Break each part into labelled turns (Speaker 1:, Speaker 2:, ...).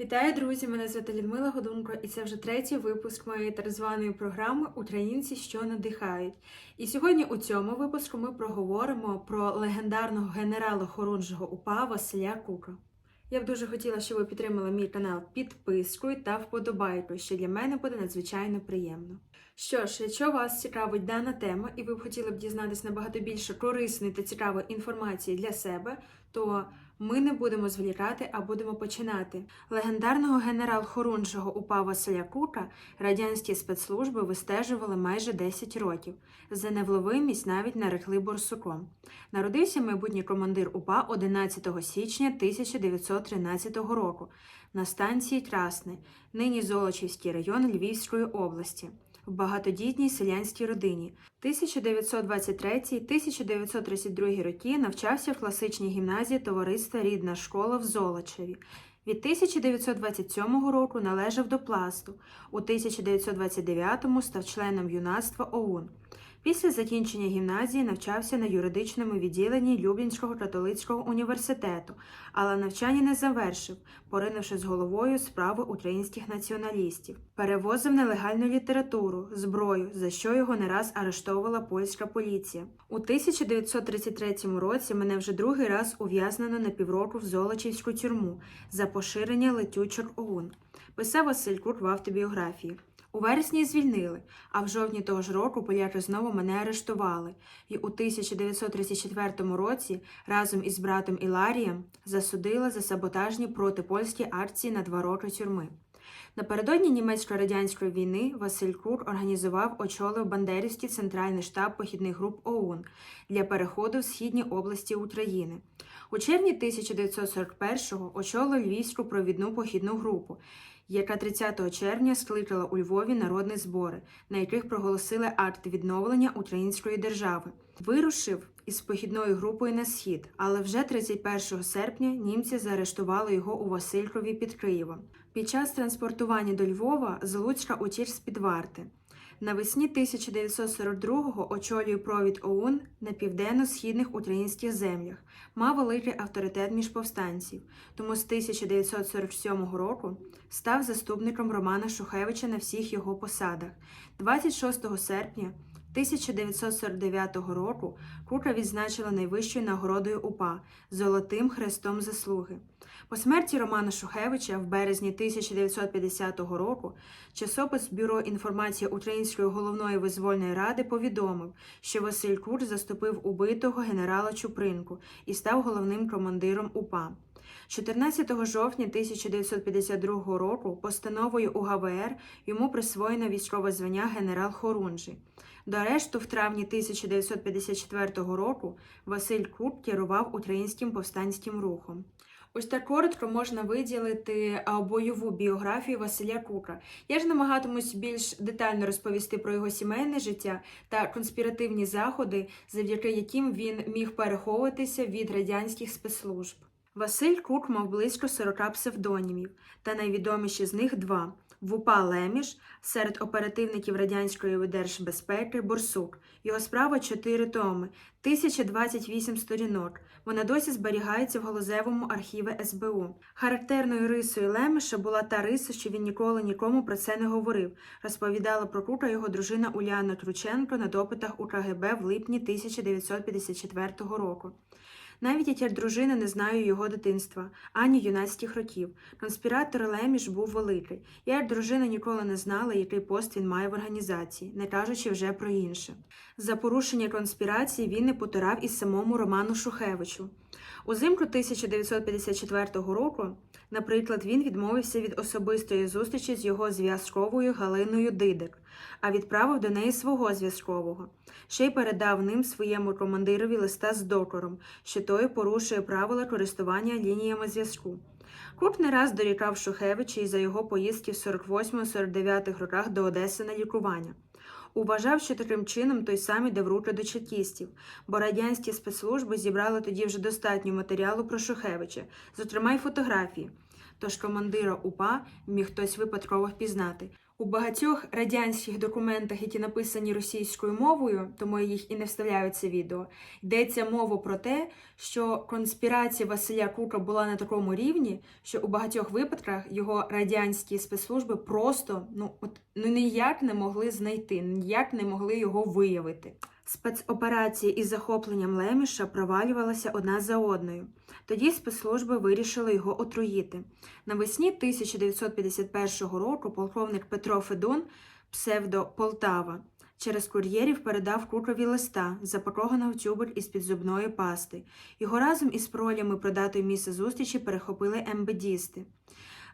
Speaker 1: Вітаю, друзі! Мене звати Людмила Годунко, і це вже третій випуск моєї так званої програми Українці, що надихають. І сьогодні у цьому випуску ми проговоримо про легендарного генерала хорунжого УПА Василя Кука. Я б дуже хотіла, щоб ви підтримали мій канал підпискою та вподобайкою, що для мене буде надзвичайно приємно. Що ж, якщо вас цікавить дана тема, і ви б хотіли б дізнатися набагато більше корисної та цікавої інформації для себе, то ми не будемо зволікати, а будемо починати. Легендарного генерал-хорунжого УПА Василя Кука радянські спецслужби вистежували майже 10 років. За невловимість навіть нарекли борсуком. Народився майбутній командир УПА 11 січня 1913 року на станції Красне, нині Золочівський район Львівської області. В багатодітній селянській родині 1923-1932 роки навчався в класичній гімназії товариства Рідна школа в Золочеві. Від 1927 року належав до пласту. У 1929-му став членом юнацтва ОУН. Після закінчення гімназії навчався на юридичному відділенні Люблінського католицького університету, але навчання не завершив, поринувши з головою справи українських націоналістів. Перевозив нелегальну літературу, зброю, за що його не раз арештовувала польська поліція. У 1933 році мене вже другий раз ув'язнено на півроку в Золочівську тюрму за поширення летючок ОУН. Писав Василь Кур в автобіографії. У вересні звільнили, а в жовтні того ж року поляки знову мене арештували, і у 1934 році разом із братом Іларієм засудили за саботажні протипольські акції на два роки тюрми. Напередодні німецько-радянської війни Василь Кур організував очолив Бандерівський центральний штаб похідних груп ОУН для переходу в східні області України. У червні 1941-го очолив Львівську провідну похідну групу, яка 30 червня скликала у Львові народні збори, на яких проголосили акт відновлення української держави. Вирушив із похідною групою на схід, але вже 31 серпня німці заарештували його у Василькові під Києвом. Під час транспортування до Львова Злуцька Луцька утік з-під варти. Навесні 1942-го очолює провід ОУН на південно-східних українських землях, мав великий авторитет між повстанців, тому з 1947 року став заступником Романа Шухевича на всіх його посадах. 26 серпня 1949 року Кука відзначила найвищою нагородою УПА Золотим Хрестом Заслуги. По смерті Романа Шухевича в березні 1950 року часопис Бюро інформації Української головної визвольної ради повідомив, що Василь Кур заступив убитого генерала Чупринку і став головним командиром УПА. 14 жовтня 1952 року постановою УГВР йому присвоєно військове звання генерал Хорунжий. До арешту в травні 1954 року Василь Кур керував українським повстанським рухом. Ось так коротко можна виділити бойову біографію Василя Кука. Я ж намагатимусь більш детально розповісти про його сімейне життя та конспіративні заходи, завдяки яким він міг переховуватися від радянських спецслужб. Василь Кук мав близько 40 псевдонімів, та найвідоміші з них два. Вупа Леміш серед оперативників радянської держбезпеки Борсук. Його справа 4 томи, 1028 сторінок. Вона досі зберігається в галузевому архіві СБУ. Характерною рисою Лемеша була та риса, що він ніколи нікому про це не говорив. Розповідала про Кука його дружина Уляна Трученко на допитах у КГБ в липні 1954 року. Навіть як дружина не знаю його дитинства, ані юнацьких років. Конспіратор Леміш був великий. Я дружина ніколи не знала, який пост він має в організації, не кажучи вже про інше. За порушення конспірації він не потирав і самому Роману Шухевичу. Узимку 1954 року, наприклад, він відмовився від особистої зустрічі з його зв'язковою Галиною Дидик, а відправив до неї свого зв'язкового. Ще й передав ним своєму командирові листа з докором, що той порушує правила користування лініями зв'язку. Кук не раз дорікав Шухевича і за його поїздки в 48-49 роках до Одеси на лікування. Уважав, що таким чином той самий дав руки до чекістів, бо радянські спецслужби зібрали тоді вже достатньо матеріалу про Шухевича, зокрема й фотографії. Тож командира УПА міг хтось випадково впізнати. У багатьох радянських документах, які написані російською мовою, тому я їх і не вставляю це відео, йдеться мова про те, що конспірація Василя Кука була на такому рівні, що у багатьох випадках його радянські спецслужби просто ну от ну ніяк не могли знайти, ніяк не могли його виявити. Спецоперації із захопленням Леміша провалювалися одна за одною. Тоді спецслужби вирішили його отруїти. Навесні 1951 року полковник Петро Федун, псевдо Полтава, через кур'єрів передав Кукові листа, запакованого в тюбик із підзубної пасти. Його разом із пролями про датою місце зустрічі перехопили МБДісти.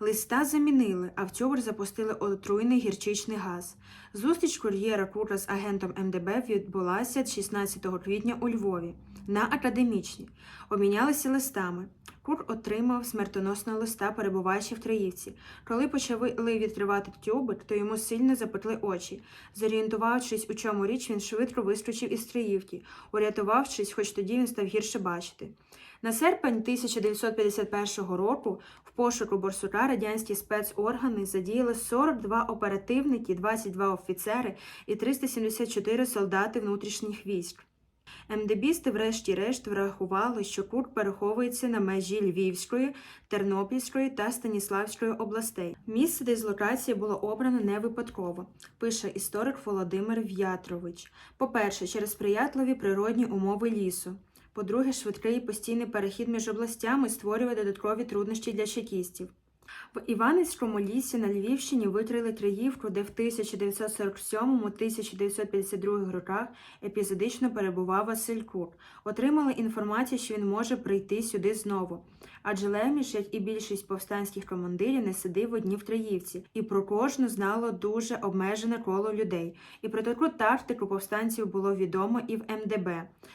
Speaker 1: Листа замінили, а в тюбер запустили отруйний гірчичний газ. Зустріч кур'єра Кура з агентом МДБ відбулася 16 квітня у Львові на академічній. Обмінялися листами. Кур отримав смертоносного листа, перебуваючи в Троївці. Коли почали відкривати тюбик, то йому сильно запекли очі. Зорієнтувавшись, у чому річ, він швидко вискочив із Троївки. Урятувавшись, хоч тоді він став гірше бачити. На серпень 1951 року в пошуку Борсука радянські спецоргани задіяли 42 оперативники, 22 офіцери і 374 солдати внутрішніх військ. МДБісти врешті-решт врахували, що Курк переховується на межі Львівської, Тернопільської та Станіславської областей. Місце дислокації було обрано не випадково, пише історик Володимир В'ятрович. По-перше, через сприятливі природні умови лісу. По-друге, швидкий і постійний перехід між областями створює додаткові труднощі для чекістів. В Іванівському лісі на Львівщині викрили Триївку, де в 1947-1952 роках епізодично перебував Василь Кур. Отримали інформацію, що він може прийти сюди знову. Адже Леміш, як і більшість повстанських командирів, не сидив одні в Троївці, і про кожну знало дуже обмежене коло людей. І про таку тактику повстанців було відомо і в МДБ.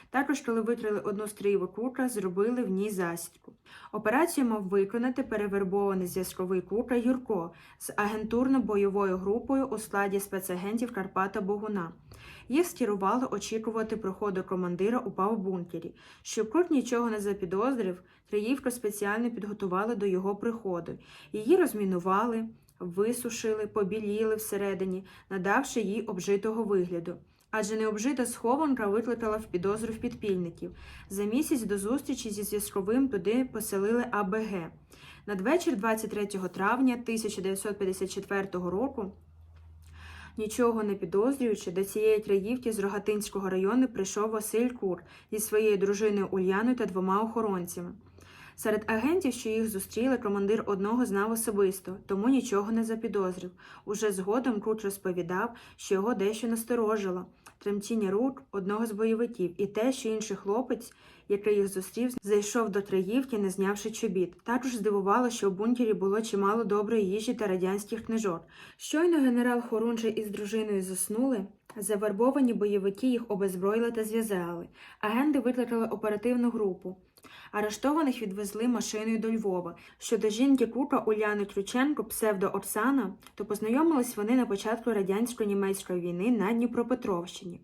Speaker 1: Також, коли викрили одну з Триївок Курка, зробили в ній засідку. Операцію мав виконати перевербований зв'язковий Кука Юрко з агентурно-бойовою групою у складі спецагентів Карпата Богуна. Їх скерували очікувати приходу командира у павбункері. Щоб Курк нічого не запідозрив, Триївку спеціально підготували до його приходу. Її розмінували, висушили, побіліли всередині, надавши їй обжитого вигляду. Адже необжита схованка викликала в підозру в підпільників. За місяць до зустрічі зі зв'язковим туди поселили АБГ. Надвечір 23 травня 1954 року, нічого не підозрюючи, до цієї краївки з Рогатинського району прийшов Василь Кур зі своєю дружиною Ульяною та двома охоронцями. Серед агентів, що їх зустріли, командир одного знав особисто, тому нічого не запідозрив. Уже згодом Куч розповідав, що його дещо насторожило тремтіння рук одного з бойовиків, і те, що інший хлопець, який їх зустрів, зайшов до Триївки, не знявши чобіт. Також здивувало, що в бункері було чимало доброї їжі та радянських книжок. Щойно генерал Хорунжий із дружиною заснули. Завербовані бойовики їх обезброїли та зв'язали. Агенти викликали оперативну групу. Арештованих відвезли машиною до Львова. Щодо жінки Кука Уляни Ключенко, псевдо Оксана, то познайомились вони на початку радянсько-німецької війни на Дніпропетровщині.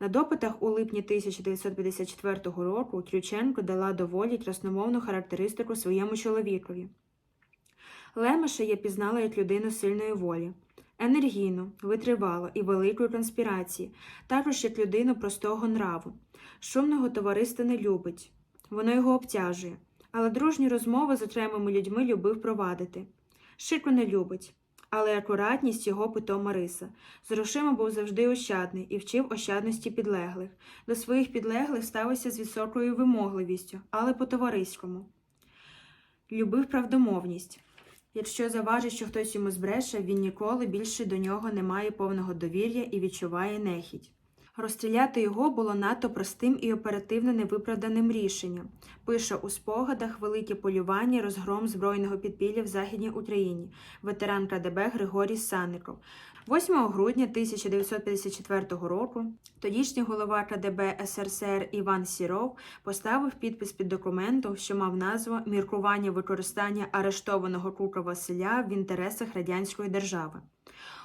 Speaker 1: На допитах у липні 1954 року Ключенко дала доволі красномовну характеристику своєму чоловікові. Лемеша я пізнала як людину сильної волі, енергійну, витривалу і великої конспірації, також як людину простого нраву. Шумного товариства не любить, воно його обтяжує, але дружні розмови з окремими людьми любив провадити. Шику не любить, але акуратність його питома риса. З грошима був завжди ощадний і вчив ощадності підлеглих. До своїх підлеглих ставився з високою вимогливістю, але по-товариському. Любив правдомовність. Якщо заважить, що хтось йому збреше, він ніколи більше до нього не має повного довір'я і відчуває нехідь. Розстріляти його було надто простим і оперативно невиправданим рішенням. Пише у спогадах велике полювання, розгром збройного підпілля в Західній Україні, ветеран КДБ Григорій Санников. 8 грудня 1954 року тодішній голова КДБ СРСР Іван Сіров поставив підпис під документом, що мав назву Міркування використання арештованого Кука Василя в інтересах радянської держави.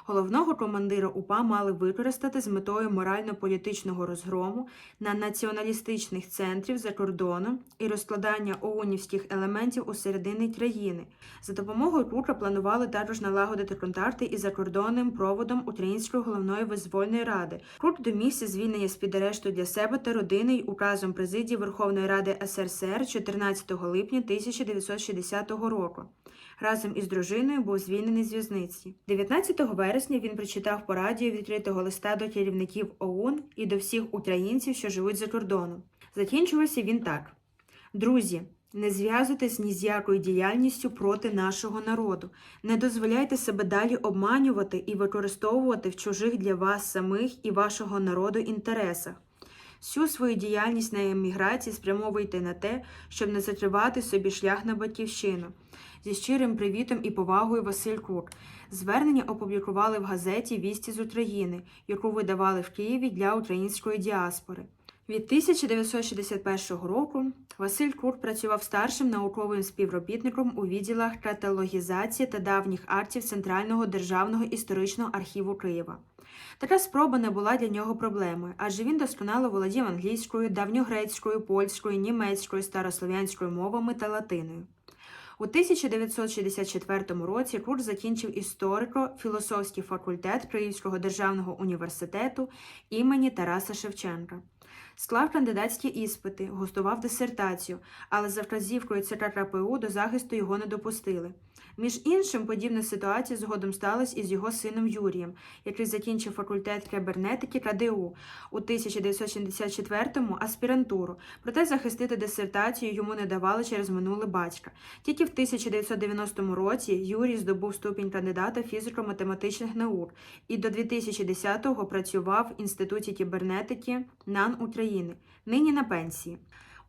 Speaker 1: Головного командира УПА мали використати з метою морально-політичного розгрому на націоналістичних центрів за кордоном і розкладання оунівських елементів у середині країни. За допомогою Крука планували також налагодити контакти із закордонним проводом Української головної визвольної ради. Крук домігся звільнення з-під арешту для себе та родини й указом президії Верховної Ради СРСР 14 липня 1960 року. Разом із дружиною був звільнений з в'язниці. 19 вересня він прочитав по радіо відкритого листа до керівників ОУН і до всіх українців, що живуть за кордоном. Закінчувався він так: Друзі, не зв'язуйтесь ні з якою діяльністю проти нашого народу. Не дозволяйте себе далі обманювати і використовувати в чужих для вас самих і вашого народу інтересах. Всю свою діяльність на еміграції спрямовуйте на те, щоб не закривати собі шлях на батьківщину. Зі щирим привітом і повагою Василь Кук. Звернення опублікували в газеті Вісті з України, яку видавали в Києві для української діаспори. Від 1961 року Василь Кур працював старшим науковим співробітником у відділах каталогізації та давніх артів Центрального державного історичного архіву Києва. Така спроба не була для нього проблемою, адже він досконало володів англійською, давньогрецькою, польською, німецькою, старослов'янською мовами та латиною. У 1964 році Курт закінчив історико-філософський факультет Київського державного університету імені Тараса Шевченка. Склав кандидатські іспити, гостував дисертацію, але за вказівкою ЦК КПУ до захисту його не допустили. Між іншим, подібна ситуація згодом сталася із його сином Юрієм, який закінчив факультет кібернетики КДУ у 1974-му аспірантуру, проте захистити дисертацію йому не давали через минуле батька. Тільки в 1990 році Юрій здобув ступінь кандидата фізико-математичних наук і до 2010-го працював в Інституті кібернетики НАН України, нині на пенсії.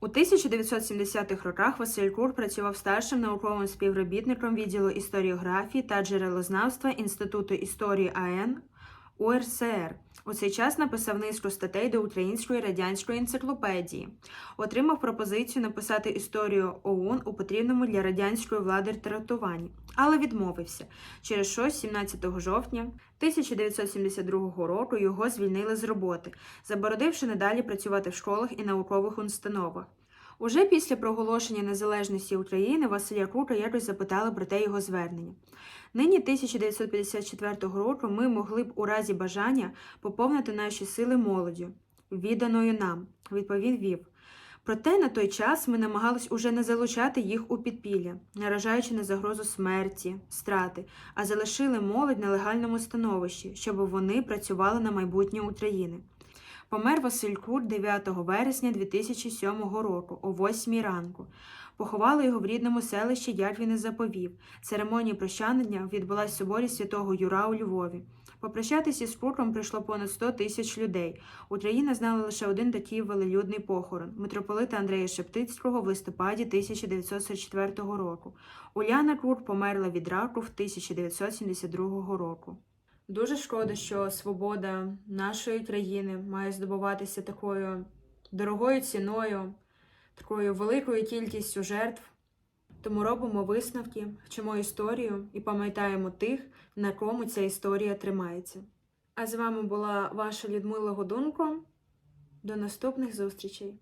Speaker 1: У 1970-х роках Василь Кур працював старшим науковим співробітником відділу історіографії та джерелознавства Інституту історії АН УРСР. У цей час написав низку статей до Української радянської енциклопедії. Отримав пропозицію написати історію ОУН у потрібному для радянської влади трактуванні, але відмовився. Через що 17 жовтня 1972 року його звільнили з роботи, заборонивши надалі працювати в школах і наукових установах. Уже після проголошення незалежності України Василя Крука якось запитали про те його звернення. Нині 1954 року ми могли б у разі бажання поповнити наші сили молоддю, відданою нам, відповів Вів. Проте на той час ми намагались уже не залучати їх у підпілля, наражаючи на загрозу смерті, страти, а залишили молодь на легальному становищі, щоб вони працювали на майбутнє України. Помер Василь Кур 9 вересня 2007 року о 8 ранку. Поховали його в рідному селищі, як він і заповів. Церемонія прощання відбулась в соборі святого Юра у Львові. Попрощатися із Курком прийшло понад 100 тисяч людей. Україна знала лише один такий велелюдний похорон митрополита Андрея Шептицького в листопаді 1944 року. Уляна Кур померла від раку в 1972 року. Дуже шкода, що свобода нашої країни має здобуватися такою дорогою ціною, такою великою кількістю жертв. Тому робимо висновки, вчимо історію і пам'ятаємо тих, на кому ця історія тримається. А з вами була ваша Людмила Годунко. До наступних зустрічей!